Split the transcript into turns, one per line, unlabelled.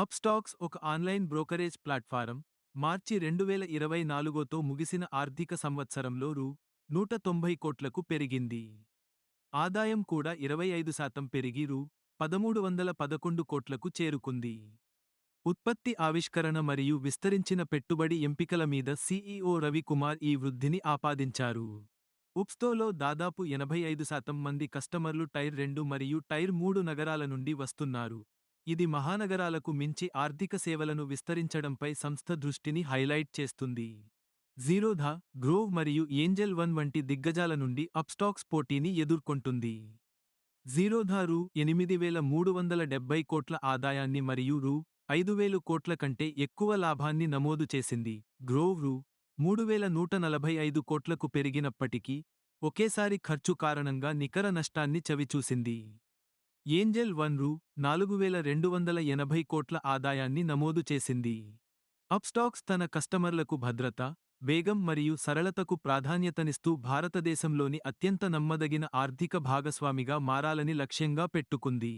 Upstox ఒక online brokerage platform మార్చి రెండు వేల ఇరవై నాలుగుతో ముగిసిన ఆర్థిక సంవత్సరంలో రూ. నూట తొంభై కోట్లకు పెరిగింది. ఆదాయం కూడా ఇరవై ఐదు శాతం పెరిగి రూ. పదమూడు వందల పదకొండు కోట్లకు చేరుకుంది. ఉత్పత్తి ఆవిష్కరణ మరియు విస్తరించిన పెట్టుబడి ఎంపికల మీద సీఈఓ రవికుమార్ ఈ వృద్ధిని ఆపాదించారు. ఉప్స్తోలో దాదాపు ఎనభై ఐదు శాతం మంది కస్టమర్లు టైర్ రెండు మరియు టైర్ మూడు నగరాల నుండి వస్తున్నారు. ఇది మహానగరాలకు మించి ఆర్థిక సేవలను విస్తరించడంపై సంస్థ దృష్టిని హైలైట్ చేస్తుంది. జీరోధా గ్రోవ్ మరియు ఏంజెల్ వన్ వంటి దిగ్గజాల నుండి అప్స్టాక్స్ పోటీని ఎదుర్కొంటుంది. జీరోధా రూ. ఎనిమిది వేల మూడు వందల డెబ్బై కోట్ల ఆదాయాన్ని మరియు రూ. ఐదు వేలు కోట్ల కంటే ఎక్కువ లాభాన్ని నమోదు చేసింది. గ్రోవ్ రూ. మూడు వేల నూట నలభై ఐదు కోట్లకు పెరిగినప్పటికీ ఒకేసారి ఖర్చు కారణంగా నికర నష్టాన్ని చవిచూసింది. ఏంజెల్ వన్ రూ నాలుగు వేల రెండు వందల ఎనభై కోట్ల ఆదాయాన్ని నమోదు చేసింది. అప్స్టాక్స్ తన కస్టమర్లకు భద్రత వేగం మరియు సరళతకు ప్రాధాన్యతనిస్తూ భారతదేశంలోని అత్యంత నమ్మదగిన ఆర్థిక భాగస్వామిగా మారాలని లక్ష్యంగా పెట్టుకుంది.